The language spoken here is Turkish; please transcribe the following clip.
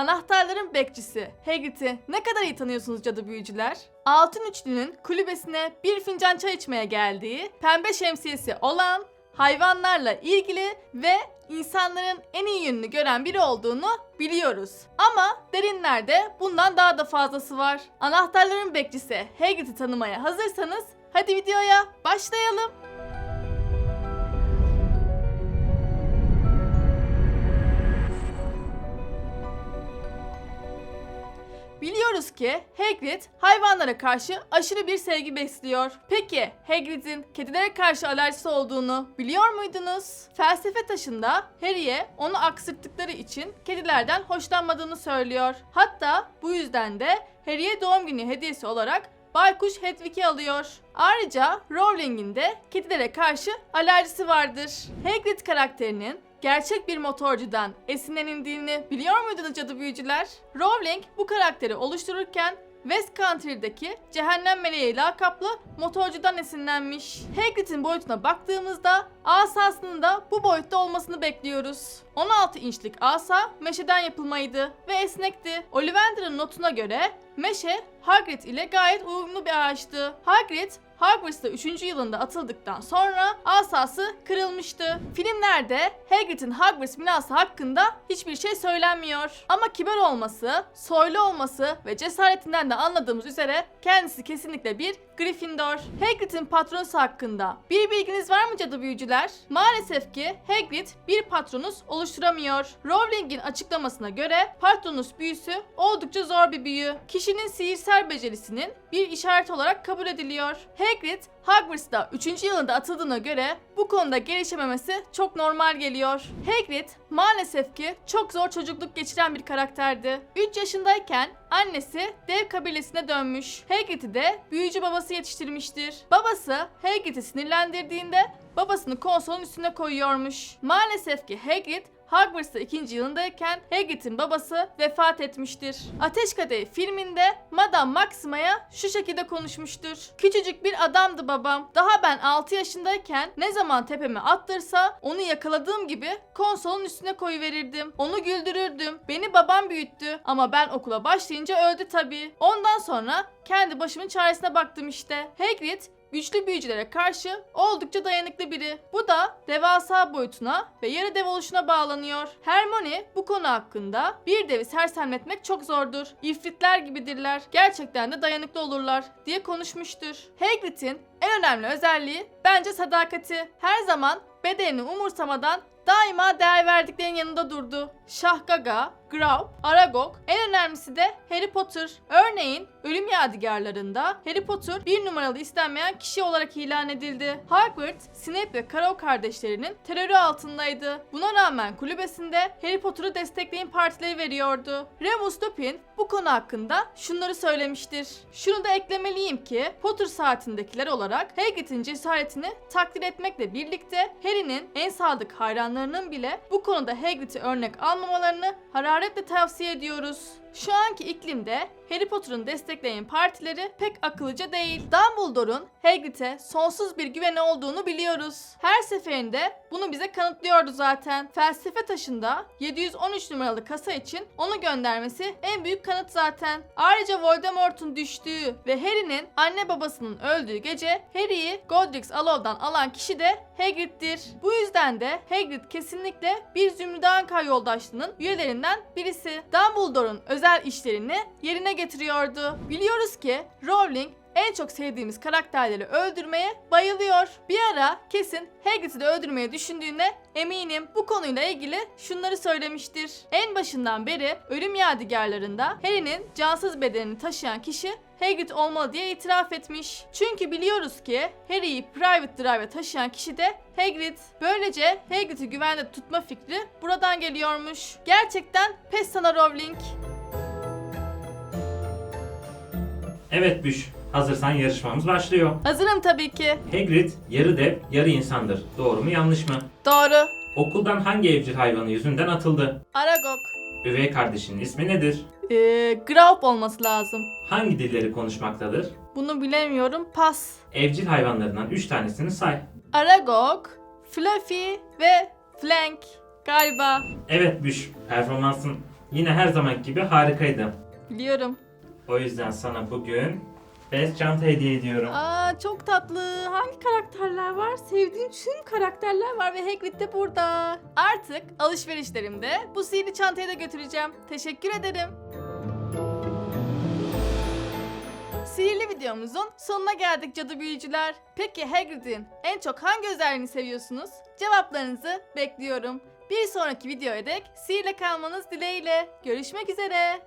Anahtarların bekçisi Hagrid'i ne kadar iyi tanıyorsunuz cadı büyücüler? Altın Üçlü'nün kulübesine bir fincan çay içmeye geldiği, pembe şemsiyesi olan, hayvanlarla ilgili ve insanların en iyi yönünü gören biri olduğunu biliyoruz. Ama derinlerde bundan daha da fazlası var. Anahtarların bekçisi Hagrid'i tanımaya hazırsanız hadi videoya başlayalım. Biliyoruz ki Hagrid hayvanlara karşı aşırı bir sevgi besliyor. Peki Hagrid'in kedilere karşı alerjisi olduğunu biliyor muydunuz? Felsefe taşında Harry'e onu aksırttıkları için kedilerden hoşlanmadığını söylüyor. Hatta bu yüzden de Harry'e doğum günü hediyesi olarak Baykuş Hedwig'i alıyor. Ayrıca Rowling'in de kedilere karşı alerjisi vardır. Hagrid karakterinin gerçek bir motorcudan esinlenildiğini biliyor muydunuz cadı büyücüler? Rowling bu karakteri oluştururken West Country'deki Cehennem Meleği lakaplı motorcudan esinlenmiş. Hagrid'in boyutuna baktığımızda asasının da bu boyutta olmasını bekliyoruz. 16 inçlik asa meşeden yapılmaydı ve esnekti. Ollivander'ın notuna göre meşe Hagrid ile gayet uyumlu bir ağaçtı. Hagrid Hogwarts'ta 3. yılında atıldıktan sonra asası kırılmıştı. Filmlerde Hagrid'in Hogwarts binası hakkında hiçbir şey söylenmiyor. Ama kibar olması, soylu olması ve cesaretinden de anladığımız üzere kendisi kesinlikle bir Gryffindor. Hagrid'in patronusu hakkında bir bilginiz var mı cadı büyücüler? Maalesef ki Hagrid bir patronus oluşturamıyor. Rowling'in açıklamasına göre patronus büyüsü oldukça zor bir büyü. Kişinin sihirsel becerisinin bir işaret olarak kabul ediliyor. Hagrid Hogwarts'ta 3. yılında atıldığına göre bu konuda gelişememesi çok normal geliyor. Hagrid maalesef ki çok zor çocukluk geçiren bir karakterdi. 3 yaşındayken annesi dev kabilesine dönmüş. Hagrid'i de büyücü babası yetiştirmiştir. Babası Hagrid'i sinirlendirdiğinde babasını konsolun üstüne koyuyormuş. Maalesef ki Hagrid Hogwarts'ta ikinci yılındayken Hagrid'in babası vefat etmiştir. Ateş Kadehi filminde Madame Maxima'ya şu şekilde konuşmuştur. Küçücük bir adamdı babam. Daha ben 6 yaşındayken ne zaman tepeme attırsa onu yakaladığım gibi konsolun üstüne koyuverirdim. Onu güldürürdüm. Beni babam büyüttü ama ben okula başlayınca öldü tabii. Ondan sonra kendi başımın çaresine baktım işte. Hagrid güçlü büyücülere karşı oldukça dayanıklı biri. Bu da devasa boyutuna ve yarı dev oluşuna bağlanıyor. Hermione bu konu hakkında bir devi sersemletmek çok zordur. İfritler gibidirler. Gerçekten de dayanıklı olurlar diye konuşmuştur. Hagrid'in en önemli özelliği bence sadakati. Her zaman bedenini umursamadan daima değer verdiklerinin yanında durdu. Şahgaga, Grawp, Aragog, en önemlisi de Harry Potter. Örneğin ölüm yadigarlarında Harry Potter bir numaralı istenmeyen kişi olarak ilan edildi. Hogwarts, Snape ve Karol kardeşlerinin terörü altındaydı. Buna rağmen kulübesinde Harry Potter'ı destekleyin partileri veriyordu. Remus Lupin bu konu hakkında şunları söylemiştir. Şunu da eklemeliyim ki Potter saatindekiler olarak Hagrid'in cesaretini takdir etmekle birlikte Harry'nin en sadık hayranlarının bile bu konuda Hagrid'i örnek almamalarını hararetle tavsiye ediyoruz. Şu anki iklimde Harry Potter'ın destekleyen partileri pek akıllıca değil. Dumbledore'un Hagrid'e sonsuz bir güveni olduğunu biliyoruz. Her seferinde bunu bize kanıtlıyordu zaten. Felsefe taşında 713 numaralı kasa için onu göndermesi en büyük kanıt zaten. Ayrıca Voldemort'un düştüğü ve Harry'nin anne babasının öldüğü gece Harry'i Godric's Allow'dan alan kişi de Hagrid'dir. Bu yüzden de Hagrid kesinlikle bir Zümrüt yoldaşlığının üyelerinden birisi. Dumbledore'un özel işlerini yerine getiriyordu. Biliyoruz ki Rowling en çok sevdiğimiz karakterleri öldürmeye bayılıyor. Bir ara kesin Hagrid'i de öldürmeyi düşündüğüne eminim. Bu konuyla ilgili şunları söylemiştir. En başından beri ölüm yadigarlarında Harry'nin cansız bedenini taşıyan kişi Hagrid olmalı diye itiraf etmiş. Çünkü biliyoruz ki Harry'i Private Drive'e taşıyan kişi de Hagrid. Böylece Hagrid'i güvende tutma fikri buradan geliyormuş. Gerçekten pes sana Rowling. Evet Büş, hazırsan yarışmamız başlıyor. Hazırım tabii ki. Hagrid yarı dev, yarı insandır. Doğru mu yanlış mı? Doğru. Okuldan hangi evcil hayvanı yüzünden atıldı? Aragog. Üvey kardeşinin ismi nedir? Ee, Graup olması lazım. Hangi dilleri konuşmaktadır? Bunu bilemiyorum. Pas. Evcil hayvanlarından 3 tanesini say. Aragog, Fluffy ve Flank. Galiba. Evet Büş, performansın yine her zaman gibi harikaydı. Biliyorum. O yüzden sana bugün bez çanta hediye ediyorum. Aa çok tatlı. Hangi karakterler var? Sevdiğim tüm karakterler var ve Hagrid de burada. Artık alışverişlerimde bu sihirli çantayı da götüreceğim. Teşekkür ederim. Sihirli videomuzun sonuna geldik cadı büyücüler. Peki Hagrid'in en çok hangi özelliğini seviyorsunuz? Cevaplarınızı bekliyorum. Bir sonraki videoya dek sihirle kalmanız dileğiyle. Görüşmek üzere.